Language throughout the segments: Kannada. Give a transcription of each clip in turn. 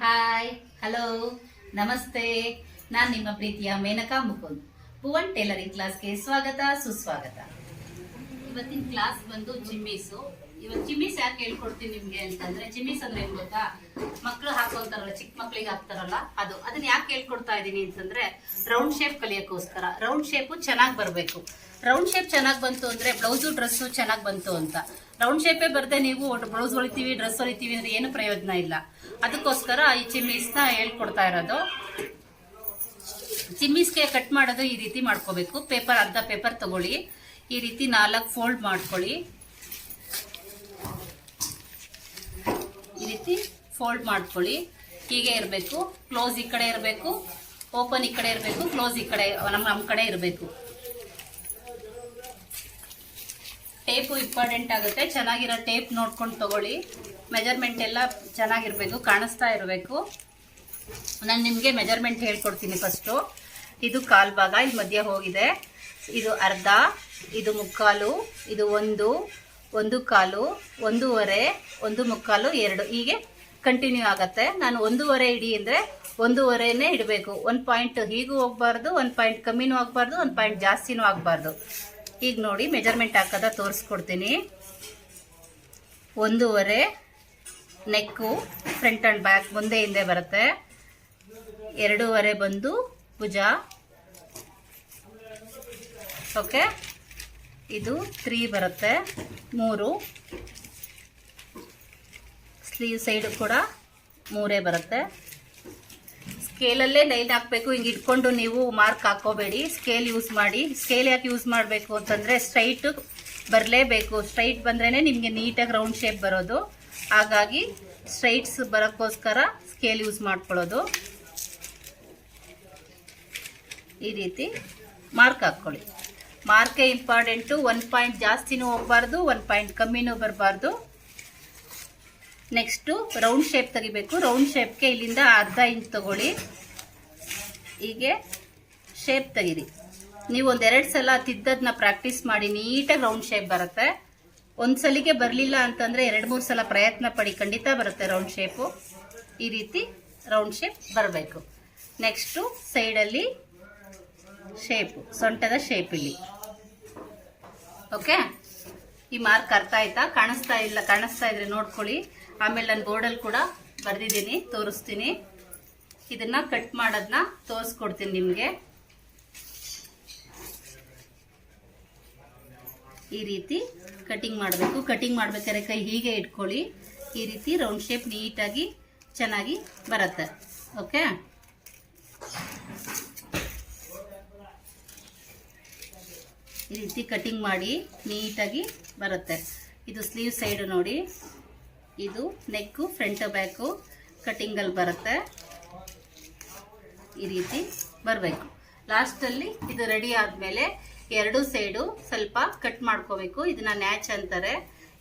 ಹಾಯ್ ಹಲೋ ನಮಸ್ತೆ. ನಾನು ನಿಮ್ಮ ಪ್ರೀತಿಯ ಮೇನಕಾ ಮುಕುಂದ್. ಭುವನ್ ಟೇಲರಿಂಗ್ ಕ್ಲಾಸ್ಗೆ ಸ್ವಾಗತ, ಸುಸ್ವಾಗತ. ಇವತ್ತಿನ ಕ್ಲಾಸ್ ಬಂದು ಚಿಮ್ಮೀಸು. ಇವತ್ತು ಚಿಮ್ಮೀಸ್ ಯಾಕೆ ಹೇಳ್ಕೊಡ್ತೀನಿ ನಿಮ್ಗೆ ಅಂತಂದ್ರೆ, ಚಿಮ್ಮೀಸ್ ಅಂದ್ರೆ ಏನ್ ಗೊತ್ತಾ? ಮಕ್ಳು ಹಾಕೊಂತಾರಲ್ಲ ಚಿಕ್ಕ ಮಕ್ಳಿಗೆ ಹಾಕ್ತಾರಲ್ಲ, ಅದು. ಅದನ್ನ ಯಾಕೆ ಹೇಳ್ಕೊಡ್ತಾ ಇದೀನಿ ಅಂತಂದ್ರೆ ರೌಂಡ್ ಶೇಪ್ ಕಲಿಯಕ್ಕೋಸ್ಕರ. ರೌಂಡ್ ಶೇಪು ಚೆನ್ನಾಗಿ ಬರಬೇಕು. ರೌಂಡ್ ಶೇಪ್ ಚೆನ್ನಾಗಿ ಬಂತು ಅಂದ್ರೆ ಬ್ಲೌಸು ಡ್ರೆಸ್ಸು ಚೆನ್ನಾಗಿ ಬಂತು ಅಂತ. ರೌಂಡ್ ಶೇಪೇ ಬರ್ದೆ ನೀವು ಬ್ಲೌಸ್ ಹೊಲಿತೀವಿ ಡ್ರೆಸ್ ಹೊಲಿತೀವಿ ಅಂದ್ರೆ ಏನು ಪ್ರಯೋಜನ ಇಲ್ಲ. ಅದಕ್ಕೋಸ್ಕರ ಈ ಚಿಮ್ಮೀಸ್ನ ಹೇಳ್ಕೊಡ್ತಾ ಇರೋದು. ಚಿಮ್ಮೀಸ್ಗೆ ಕಟ್ ಮಾಡೋದು ಈ ರೀತಿ ಮಾಡ್ಕೋಬೇಕು. ಪೇಪರ್ ಅರ್ಧ ಪೇಪರ್ ತಗೊಳ್ಳಿ. ಈ ರೀತಿ ನಾಲ್ಕು ಫೋಲ್ಡ್ ಮಾಡ್ಕೊಳ್ಳಿ. ಈ ರೀತಿ ಫೋಲ್ಡ್ ಮಾಡ್ಕೊಳ್ಳಿ. ಹೀಗೆ ಇರಬೇಕು. ಕ್ಲೋಸ್ ಈ ಕಡೆ ಇರಬೇಕು. ಓಪನ್ ಈ ಕಡೆ ಇರಬೇಕು. ಕ್ಲೋಸ್ ಈ ಕಡೆ, ನಮ್ಮ ನಮ್ಮ ಕಡೆ ಇರಬೇಕು. ಟೇಪು ಇಂಪಾರ್ಟೆಂಟ್ ಆಗುತ್ತೆ. ಚೆನ್ನಾಗಿರೋ ಟೇಪ್ ನೋಡ್ಕೊಂಡು ತಗೊಳ್ಳಿ. ಮೆಜರ್ಮೆಂಟ್ ಎಲ್ಲ ಚೆನ್ನಾಗಿರಬೇಕು, ಕಾಣಿಸ್ತಾ ಇರಬೇಕು. ನಾನು ನಿಮಗೆ ಮೆಜರ್ಮೆಂಟ್ ಹೇಳ್ಕೊಡ್ತೀನಿ ಫಸ್ಟು ಇದು ಕಾಲು ಭಾಗ ಇಲ್ಲಿ ಮಧ್ಯೆ ಹೋಗಿದೆ. ಇದು ಅರ್ಧ, ಇದು ಮುಕ್ಕಾಲು, ಇದು ಒಂದು ಒಂದು ಕಾಲು, ಒಂದೂವರೆ, ಒಂದು ಮುಕ್ಕಾಲು, ಎರಡು. ಹೀಗೆ ಕಂಟಿನ್ಯೂ ಆಗುತ್ತೆ. ನಾನು ಒಂದೂವರೆ ಇಡಿ ಅಂದರೆ ಒಂದೂವರೆನೇ ಇಡಬೇಕು. ಒಂದು ಪಾಯಿಂಟ್ ಹೀಗೂ ಹೋಗಬಾರ್ದು ಒಂದು ಪಾಯಿಂಟ್ ಕಮ್ಮಿನೂ ಆಗಬಾರ್ದು ಒಂದು ಪಾಯಿಂಟ್ ಜಾಸ್ತಿನೂ ಆಗಬಾರ್ದು. ಈಗ ನೋಡಿ ಮೆಜರ್ಮೆಂಟ್ ಹಾಕೋದ ತೋರಿಸ್ಕೊಡ್ತೀನಿ. ಒಂದೂವರೆ, ನೆಕ್ಕು ಫ್ರಂಟ್ ಆ್ಯಂಡ್ ಬ್ಯಾಕ್ ಮುಂದೆ ಹಿಂದೆ ಬರುತ್ತೆ. ಎರಡೂವರೆ ಬಂದು ಭುಜ. ಓಕೆ ಇದು ತ್ರೀ ಬರುತ್ತೆ. ಮೂರು. ಸ್ಲೀವ್ ಸೈಡು ಕೂಡ ಮೂರೇ ಬರುತ್ತೆ. ಸ್ಕೇಲಲ್ಲೇ ಲೈನ್ ಹಾಕಬೇಕು. ಹಿಂಗೆ ಇಟ್ಕೊಂಡು ನೀವು ಮಾರ್ಕ್ ಹಾಕೋಬೇಡಿ. ಸ್ಕೇಲ್ ಯೂಸ್ ಮಾಡಿ. ಸ್ಕೇಲ್ ಯಾಕೆ ಯೂಸ್ ಮಾಡಬೇಕು ಅಂತಂದರೆ ಸ್ಟ್ರೈಟ್ ಬರಲೇಬೇಕು. ಸ್ಟ್ರೈಟ್ ಬಂದ್ರೇ ನಿಮಗೆ ನೀಟಾಗಿ ರೌಂಡ್ ಶೇಪ್ ಬರೋದು. ಹಾಗಾಗಿ ಸ್ಟ್ರೈಟ್ಸ್ ಬರೋಕ್ಕೋಸ್ಕರ ಸ್ಕೇಲ್ ಯೂಸ್ ಮಾಡ್ಕೊಳ್ಳೋದು. ಈ ರೀತಿ ಮಾರ್ಕ್ ಹಾಕ್ಕೊಳ್ಳಿ. ಮಾರ್ಕೇ ಇಂಪಾರ್ಟೆಂಟು ಒನ್ ಪಾಯಿಂಟ್ ಜಾಸ್ತಿನೂ ಹೋಗ್ಬಾರ್ದು ಒನ್ ಪಾಯಿಂಟ್ ಕಮ್ಮಿನೂ ಬರಬಾರ್ದು. ನೆಕ್ಸ್ಟು ರೌಂಡ್ ಶೇಪ್ ತೆಗಿಬೇಕು. ರೌಂಡ್ ಶೇಪ್ಗೆ ಇಲ್ಲಿಂದ ಅರ್ಧ ಇಂಚ್ ತಗೊಳ್ಳಿ. ಹೀಗೆ ಶೇಪ್ ತೆಗೀರಿ. ನೀವು ಒಂದೆರಡು ಸಲ ತಿದ್ದದನ್ನ ಪ್ರಾಕ್ಟೀಸ್ ಮಾಡಿ, ನೀಟಾಗಿ ರೌಂಡ್ ಶೇಪ್ ಬರುತ್ತೆ. ಒಂದು ಸಲಿಗೆ ಬರಲಿಲ್ಲ ಅಂತಂದರೆ ಎರಡು, ಮೂರು ಸಲ ಪ್ರಯತ್ನ ಪಡಿ, ಖಂಡಿತ ಬರುತ್ತೆ ರೌಂಡ್ ಶೇಪು ಈ ರೀತಿ ರೌಂಡ್ ಶೇಪ್ ಬರಬೇಕು. ನೆಕ್ಸ್ಟು ಸೈಡಲ್ಲಿ ಶೇಪು ಸೊಂಟದ ಶೇಪ್ ಇಲ್ಲಿ. ಓಕೆ ಈ ಮಾರ್ಕ್ ಅರ್ಥ ಆಯ್ತಾ? ಕಾಣಿಸ್ತಾ ಇಲ್ಲ, ಕಾಣಿಸ್ತಾ ಇದ್ರೆ ನೋಡ್ಕೊಳ್ಳಿ. ಆಮೇಲೆ ನಾನು ಬೋರ್ಡಲ್ಲಿ ಕೂಡ ಬರೆದಿದ್ದೀನಿ, ತೋರಿಸ್ತೀನಿ. ಇದನ್ನ ಕಟ್ ಮಾಡೋದನ್ನ ತೋರಿಸ್ಕೊಡ್ತೀನಿ ನಿಮಗೆ. ಈ ರೀತಿ ಕಟಿಂಗ್ ಮಾಡಬೇಕು. ಕಟಿಂಗ್ ಮಾಡ್ಬೇಕಾದ್ರೆ ಕೈ ಹೀಗೆ ಇಟ್ಕೊಳ್ಳಿ. ಈ ರೀತಿ ರೌಂಡ್ ಶೇಪ್ ನೀಟಾಗಿ ಚೆನ್ನಾಗಿ ಬರುತ್ತೆ. ಓಕೆ? ಈ ರೀತಿ ಕಟಿಂಗ್ ಮಾಡಿ ನೀಟಾಗಿ ಬರುತ್ತೆ. ಇದು ಸ್ಲೀವ್ ಸೈಡ್ ನೋಡಿ. ಇದು ನೆಕ್ಕು ಫ್ರಂಟ್ ಬ್ಯಾಕು ಕಟಿಂಗಲ್ಲಿ ಬರುತ್ತೆ. ಈ ರೀತಿ ಬರಬೇಕು. ಲಾಸ್ಟಲ್ಲಿ ಇದು ರೆಡಿ ಆದಮೇಲೆ ಎರಡು ಸೈಡು ಸ್ವಲ್ಪ ಕಟ್ ಮಾಡ್ಕೋಬೇಕು. ಇದನ್ನ ನ್ಯಾಚ್ ಅಂತಾರೆ.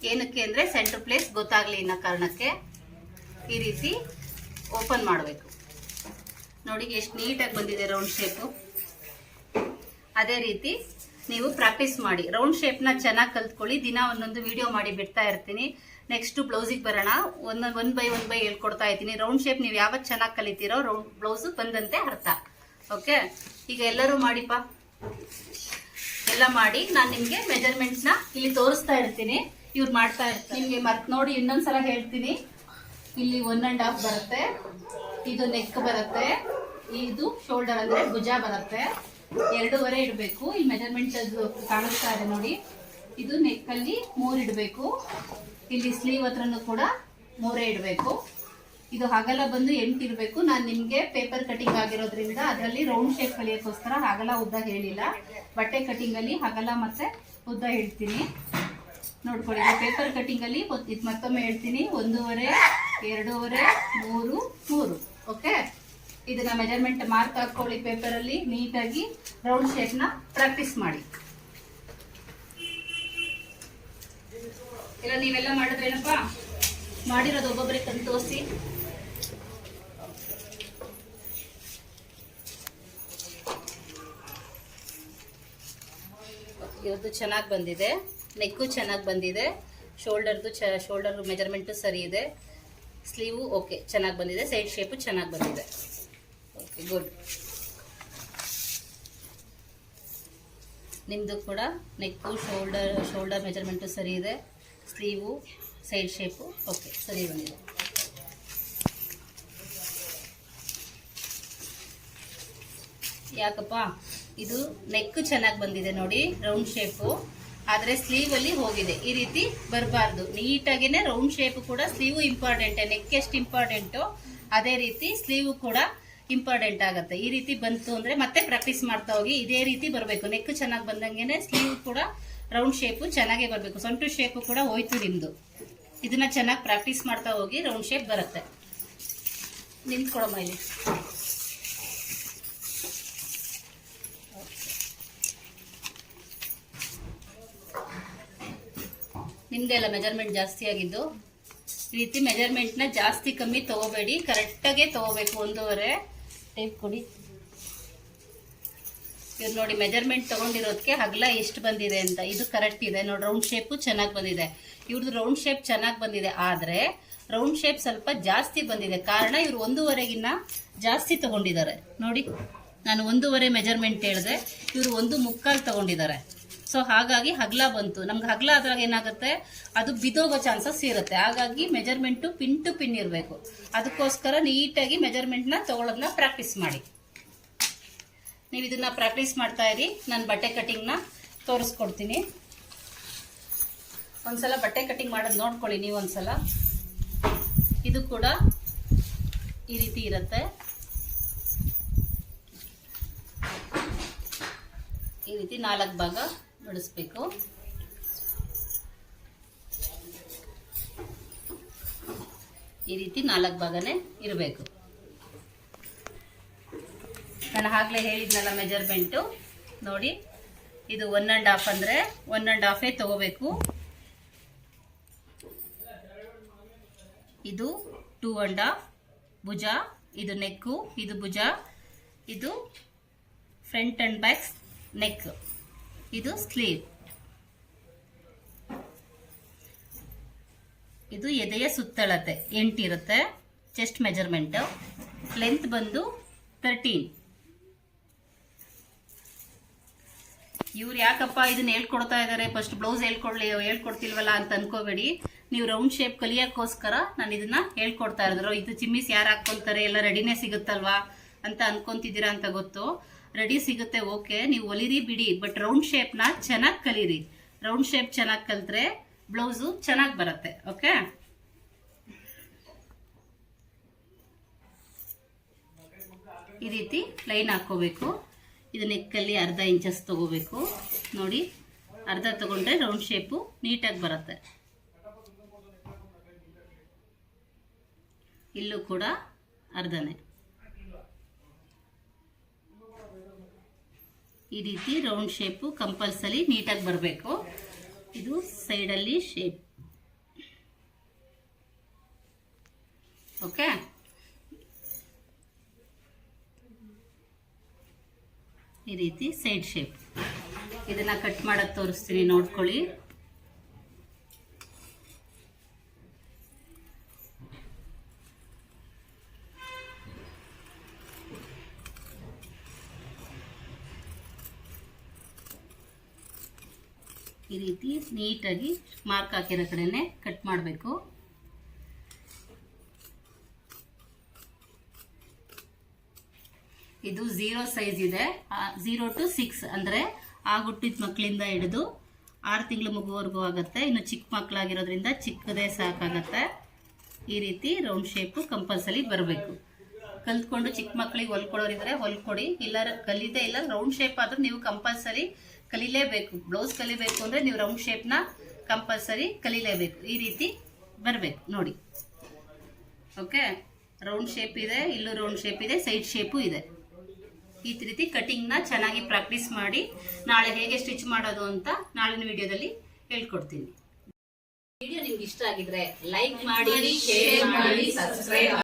ಏನಕ್ಕೆ ಅಂದರೆ ಸೆಂಟ್ರ್ ಪ್ಲೇಸ್ ಗೊತ್ತಾಗಲಿ ಅನ್ನೋ ಕಾರಣಕ್ಕೆ. ಈ ರೀತಿ ಓಪನ್ ಮಾಡಬೇಕು. ನೋಡಿ ಎಷ್ಟು ನೀಟಾಗಿ ಬಂದಿದೆ ರೌಂಡ್ ಶೇಪು ಅದೇ ರೀತಿ ನೀವು ಪ್ರಾಕ್ಟೀಸ್ ಮಾಡಿ. ರೌಂಡ್ ಶೇಪ್ನ ಚೆನ್ನಾಗಿ ಕಲ್ತ್ಕೊಳ್ಳಿ. ದಿನ ಒಂದೊಂದು ವಿಡಿಯೋ ಮಾಡಿ ಬಿಡ್ತಾ ಇರ್ತೀನಿ. ನೆಕ್ಸ್ಟ್ ಬ್ಲೌಸಿಗೆ ಬರೋಣ. ಒಂದೊಂದು ಒನ್ ಬೈ ಒನ್ ಬೈ ಹೇಳ್ಕೊಡ್ತಾ ಇದ್ದೀನಿ. ರೌಂಡ್ ಶೇಪ್ ನೀವು ಯಾವತ್ತು ಚೆನ್ನಾಗಿ ಕಲಿತೀರೋ ರೌಂಡ್ ಬ್ಲೌಸು ಬಂದಂತೆ ಅರ್ಥ. ಓಕೆ ಈಗ ಎಲ್ಲರೂ ಮಾಡಿಪ್ಪ. ಎಲ್ಲ ಮಾಡಿ ನಾನು ನಿಮಗೆ ಮೆಜರ್ಮೆಂಟ್ಸ್ನ ಇಲ್ಲಿ ತೋರಿಸ್ತಾ ಇರ್ತೀನಿ. ಇವ್ರು ಮಾಡ್ತಾ ಇರ್ತಾರೆ. ನಿಮಗೆ ಮತ್ತೆ ನೋಡಿ ಇನ್ನೊಂದ್ಸಲ ಹೇಳ್ತೀನಿ. ಇಲ್ಲಿ ಒನ್ ಅಂಡ್ ಹಾಫ್ ಬರುತ್ತೆ. ಇದು ನೆಕ್ ಬರುತ್ತೆ. ಇದು ಶೋಲ್ಡರ್ ಅಂದರೆ ಭುಜ ಬರುತ್ತೆ. ಎರಡೂವರೆ ಇಡಬೇಕು. ಈ ಮೆಜರ್ಮೆಂಟ್ ಅದು ಕಾಣಿಸ್ತಾ ಇದೆ ನೋಡಿ. ಇದು ನೆಕ್ ಅಲ್ಲಿ ಮೂರ್ ಇಡಬೇಕು. ಇಲ್ಲಿ ಸ್ಲೀವ್ ಹತ್ರನೂ ಕೂಡ ಮೂರೇ ಇಡಬೇಕು. ಇದು ಹಗಲ ಬಂದು ಎಂಟು ಇರಬೇಕು ನಾನು ನಿಮಗೆ ಪೇಪರ್ ಕಟಿಂಗ್ ಆಗಿರೋದ್ರಿಂದ ಅದರಲ್ಲಿ ರೌಂಡ್ ಶೇಪ್ ಕಲಿಯೋಕ್ಕೋಸ್ಕರ ಹಗಲ ಉದ್ದ ಹೇಳಿಲ್ಲ. ಬಟ್ಟೆ ಕಟಿಂಗ್ ಅಲ್ಲಿ ಹಗಲ ಮತ್ತೆ ಉದ್ದ ಹೇಳ್ತೀನಿ. ನೋಡ್ಕೊಳ್ಳಿ ಪೇಪರ್ ಕಟಿಂಗ್ ಅಲ್ಲಿ ಇದು ಮತ್ತೊಮ್ಮೆ ಹೇಳ್ತೀನಿ. ಒಂದೂವರೆ, ಎರಡೂವರೆ, ಮೂರು ಮೂರು. ಓಕೆ ಇದನ್ನ ಮೆಜರ್ಮೆಂಟ್ ಮಾರ್ಕ್ ಹಾಕೊಳ್ಳಿ ಪೇಪರ್ ಅಲ್ಲಿ ನೀಟಾಗಿ ರೌಂಡ್ನ ಪ್ರಾಕ್ಟೀಸ್ ಮಾಡಿ. ಇಲ್ಲ, ನೀವೆಲ್ಲ ಮಾಡಿದ್ರೇನಪ್ಪ ಮಾಡಿರೋದು ಒಬ್ಬೊಬ್ಬರಿಗೆ ತಂದು ತೋರಿಸಿ. ಇವ್ರದ್ದು ಚೆನ್ನಾಗಿ ಬಂದಿದೆ. ನೆಕ್ಕು ಚೆನ್ನಾಗಿ ಬಂದಿದೆ. ಶೋಲ್ಡರ್ದು ಚ ಶೋಲ್ಡರ್ ಮೆಜರ್ಮೆಂಟು ಸರಿ ಇದೆ. ಸ್ಲೀವು ಓಕೆ ಚೆನ್ನಾಗಿ ಬಂದಿದೆ. ಸೈಡ್ ಶೇಪು ಚೆನ್ನಾಗಿ ಬಂದಿದೆ. ಗುಡ್. ನಿಮ್ಮದು ಕೂಡ ನೆಕ್ಕು ಶೋಲ್ಡರ್ ಶೋಲ್ಡರ್ ಮೆಜರ್ಮೆಂಟು ಸರಿ ಇದೆ. ಸ್ಲೀವು ಸೈಡ್ ಶೇಪು ಓಕೆ ಸರಿ ಬಂದಿದೆ. ಯಾಕಪ್ಪ? ಇದು ನೆಕ್ ಚೆನ್ನಾಗಿ ಬಂದಿದೆ ನೋಡಿ ರೌಂಡ್ ಶೇಪು ಆದರೆ ಸ್ಲೀವಲ್ಲಿ ಹೋಗಿದೆ. ಈ ರೀತಿ ಬರಬಾರ್ದು. ನೀಟಾಗಿನೇ ರೌಂಡ್ ಶೇಪ್ ಕೂಡ, ಸ್ಲೀವು ಇಂಪಾರ್ಟೆಂಟ್ ನೆಕ್ ಎಷ್ಟು ಇಂಪಾರ್ಟೆಂಟು ಅದೇ ರೀತಿ ಸ್ಲೀವು ಕೂಡ ಇಂಪಾರ್ಟೆಂಟ್ ಆಗುತ್ತೆ. ಈ ರೀತಿ ಬಂತು ಅಂದ್ರೆ ಮತ್ತೆ ಪ್ರಾಕ್ಟೀಸ್ ಮಾಡ್ತಾ ಹೋಗಿ ಇದೇ ರೀತಿ ಬರಬೇಕು. ನೆಕ್ ಚೆನ್ನಾಗಿ ಬಂದಂಗೆ ಸ್ಲೀವ್ ಕೂಡ ರೌಂಡ್ ಶೇಪು ಚೆನ್ನಾಗೇ ಬರಬೇಕು. ಸೊಂಟು ಶೇಪು ಕೂಡ ಹೋಯ್ತು ನಿಮ್ಮದು ಇದನ್ನ ಚೆನ್ನಾಗಿ ಪ್ರಾಕ್ಟೀಸ್ ಮಾಡ್ತಾ ಹೋಗಿ ರೌಂಡ್ ಶೇಪ್ ಬರುತ್ತೆ. ನಿಂತ್ಕೊಳಮ್ಮ ಇಲ್ಲಿ. ನಿಮ್ದೆಲ್ಲ ಮೆಜರ್ಮೆಂಟ್ ಜಾಸ್ತಿ ಆಗಿದ್ದು. ಈ ರೀತಿ ಮೆಜರ್ಮೆಂಟ್ನ ಜಾಸ್ತಿ ಕಮ್ಮಿ ತಗೋಬೇಡಿ. ಕರೆಕ್ಟಾಗೆ ತಗೋಬೇಕು ಒಂದೂವರೆ. ಟೈಪ್ ಕೊಡಿ. ಇವ್ರು ನೋಡಿ ಮೆಜರ್ಮೆಂಟ್ ತಗೊಂಡಿರೋದಕ್ಕೆ ಹಗಲ ಎಷ್ಟು ಬಂದಿದೆ ಅಂತ. ಇದು ಕರೆಕ್ಟ್ ಇದೆ. ನೋಡಿ ರೌಂಡ್ ಶೇಪು ಚೆನ್ನಾಗಿ ಬಂದಿದೆ. ಇವ್ರದ್ದು ರೌಂಡ್ ಶೇಪ್ ಚೆನ್ನಾಗಿ ಬಂದಿದೆ. ಆದರೆ ರೌಂಡ್ ಶೇಪ್ ಸ್ವಲ್ಪ ಜಾಸ್ತಿ ಬಂದಿದೆ. ಕಾರಣ ಇವರು ಒಂದೂವರೆಗಿನ್ನ ಜಾಸ್ತಿ ತಗೊಂಡಿದ್ದಾರೆ. ನೋಡಿ, ನಾನು ಒಂದೂವರೆ ಮೆಜರ್ಮೆಂಟ್ ಹೇಳಿದೆ. ಇವರು ಒಂದು ಮುಕ್ಕಾಲು ತಗೊಂಡಿದ್ದಾರೆ. ಸೊ ಹಾಗಾಗಿ ಹಗ್ಲ ಬಂತು. ನಮ್ಗೆ ಹಗ್ಲ ಅದ್ರಾಗ ಏನಾಗುತ್ತೆ? ಅದು ಬಿದೋಗೋ ಚಾನ್ಸಸ್ ಇರುತ್ತೆ. ಹಾಗಾಗಿ ಮೆಜರ್ಮೆಂಟು ಪಿನ್ ಟು ಪಿನ್ ಇರಬೇಕು. ಅದಕ್ಕೋಸ್ಕರ ನೀಟಾಗಿ ಮೆಜರ್ಮೆಂಟ್ನ ತಗೊಳ್ಳೋದನ್ನ ಪ್ರಾಕ್ಟೀಸ್ ಮಾಡಿ. ನೀವು ಇದನ್ನ ಪ್ರಾಕ್ಟೀಸ್ ಮಾಡ್ತಾ ಇರಿ. ನಾನು ಬಟ್ಟೆ ಕಟಿಂಗ್ನ ತೋರಿಸ್ಕೊಡ್ತೀನಿ. ಒಂದ್ಸಲ ಬಟ್ಟೆ ಕಟಿಂಗ್ ಮಾಡೋದು ನೋಡ್ಕೊಳ್ಳಿ ನೀವು ಒಂದ್ಸಲ. ಇದು ಕೂಡ ಈ ರೀತಿ ಇರುತ್ತೆ. ಈ ರೀತಿ ನಾಲ್ಕು ಭಾಗ. ಬಿಡಿಸ್ಬೇಕು ಈ ರೀತಿ ನಾಲ್ಕು ಭಾಗನೇ ಇರಬೇಕು. ನಾನು ಆಗಲೇ ಹೇಳಿದ್ನಲ್ಲ ಮೆಜರ್ಮೆಂಟು. ನೋಡಿ, ಇದು ಒನ್ ಆ್ಯಂಡ್ ಹಾಫ್ ಅಂದರೆ ಒನ್ ಆ್ಯಂಡ್ ಹಾಫೇ ತಗೋಬೇಕು. ಇದು ಟೂ ಆ್ಯಂಡ್ ಹಾಫ್ ಭುಜ, ಇದು ನೆಕ್ಕು ಇದು ಭುಜ, ಇದು ಫ್ರಂಟ್ ಆ್ಯಂಡ್ ಬ್ಯಾಕ್ ನೆಕ್ ಇದು ಸ್ಲೀವ್ ಇದು ಎದೆಯ ಸುತ್ತಳತೆ. ಎಂಟಿರುತ್ತೆ. ಚೆಸ್ಟ್ ಮೆಜರ್ಮೆಂಟ್ ಲೆಂತ್ ಬಂದು ತರ್ಟೀನ್ ಇವ್ರು ಯಾಕಪ್ಪ ಇದನ್ನ ಹೇಳ್ಕೊಡ್ತಾ ಇದ್ದಾರೆ ಫಸ್ಟ್ ಬ್ಲೌಸ್ ಹೇಳ್ಕೊಡ್ಲಿ, ಹೇಳ್ಕೊಡ್ತಿಲ್ವಲ್ಲ ಅಂತ ಅನ್ಕೋಬೇಡಿ. ನೀವು ರೌಂಡ್ ಶೇಪ್ ಕಲಿಯಕ್ಕೋಸ್ಕರ ನಾನು ಇದನ್ನ ಹೇಳ್ಕೊಡ್ತಾ ಇದ್ರು ಇದು ಚಿಮ್ಮಿಸ್ ಯಾರು ಹಾಕ್ಕೊಂತಾರೆ? ಎಲ್ಲ ರೆಡಿನೇ ಸಿಗುತ್ತಲ್ವಾ ಅಂತ ಅನ್ಕೊಂತಿದ್ದೀರಾ ಅಂತ ಗೊತ್ತು. ರೆಡಿ ಸಿಗುತ್ತೆ ಓಕೆ ನೀವು ಹೊಲಿರಿ, ಬಿಡಿ ಬಟ್ ರೌಂಡ್ ಶೇಪ್ನ ಚೆನ್ನಾಗಿ ಕಲೀರಿ. ರೌಂಡ್ ಶೇಪ್ ಚೆನ್ನಾಗಿ ಕಲಿತ್ರೆ ಬ್ಲೌಸು ಚೆನ್ನಾಗಿ ಬರುತ್ತೆ ಓಕೆ ಈ ರೀತಿ ಲೈನ್ ಹಾಕೋಬೇಕು ಇದು ನೆಕ್ಕಲ್ಲಿ ಅರ್ಧ ಇಂಚಸ್ ತಗೋಬೇಕು. ನೋಡಿ, ಅರ್ಧ ತಗೊಂಡ್ರೆ ರೌಂಡ್ ಶೇಪು ನೀಟಾಗಿ ಬರುತ್ತೆ. ಇಲ್ಲೂ ಕೂಡ ಅರ್ಧನೇ. ಈ ರೀತಿ ರೌಂಡ್ ಶೇಪು ಕಂಪಲ್ಸರಿ ನೀಟಾಗಿ ಬರಬೇಕು. ಇದು ಸೈಡಲ್ಲಿ ಶೇಪ್ ಓಕೆ ಈ ರೀತಿ ಸೈಡ್ ಶೇಪ್ ಇದನ್ನ ಕಟ್ ಮಾಡಕ್ ತೋರಿಸ್ತೀನಿ, ನೋಡ್ಕೊಳ್ಳಿ. ಈ ರೀತಿ ನೀಟಾಗಿ ಮಾರ್ಕ್ ಹಾಕಿರೋ ಕಡೆನೆ ಕಟ್ ಮಾಡಬೇಕು. ಇದು ಝೀರೋ ಸೈಜ್ ಇದೆ. ಝೀರೋ ಟು ಸಿಕ್ಸ್ ಅಂದರೆ ಆಗುಟ್ಟಿದ ಮಕ್ಕಳಿಂದ ಹಿಡಿದು ಆರು ತಿಂಗಳು ಮಗುವರೆಗೂ ಆಗುತ್ತೆ. ಇನ್ನು ಚಿಕ್ಕ ಮಕ್ಕಳಾಗಿರೋದ್ರಿಂದ ಚಿಕ್ಕದೇ ಸಾಕಾಗತ್ತೆ. ಈ ರೀತಿ ರೌಂಡ್ ಶೇಪು ಕಂಪಲ್ಸರಿ ಬರಬೇಕು. ಕಲ್ತ್ಕೊಂಡು ಚಿಕ್ಕ ಮಕ್ಕಳಿಗೆ ಹೊಲ್ಕೊಡೋರಿದ್ರೆ ಹೊಲ್ಕೊಡಿ. ಇಲ್ಲ ಕಲಿದೇ ಇಲ್ಲ ರೌಂಡ್ ಶೇಪ್ ಆದರೂ ನೀವು ಕಂಪಲ್ಸರಿ ಕಲಿಲೇಬೇಕು. ಬ್ಲೌಸ್ ಕಲಿಬೇಕು ಅಂದರೆ ನೀವು ರೌಂಡ್ ಶೇಪ್ನ ಕಂಪಲ್ಸರಿ ಕಲಿಲೇಬೇಕು. ಈ ರೀತಿ ಬರಬೇಕು. ನೋಡಿ. ಓಕೆ? ರೌಂಡ್ ಶೇಪ್ ಇದೆ, ಇಲ್ಲೂ ರೌಂಡ್ ಶೇಪ್ ಇದೆ ಸೈಡ್ ಶೇಪು ಇದೆ. ಈ ರೀತಿ ಕಟಿಂಗ್ನ ಚೆನ್ನಾಗಿ ಪ್ರಾಕ್ಟೀಸ್ ಮಾಡಿ, ನಾಳೆ ಹೇಗೆ ಸ್ಟಿಚ್ ಮಾಡೋದು ಅಂತ ನಾಳಿನ ವಿಡಿಯೋದಲ್ಲಿ ಹೇಳ್ಕೊಡ್ತೀನಿ. ವಿಡಿಯೋ ನಿಮ್ಗೆ ಇಷ್ಟ ಆಗಿದ್ರೆ ಲೈಕ್ ಮಾಡಿ ಶೇರ್ ಮಾಡಿ ಸಬ್ಸ್ಕ್ರೈಬ್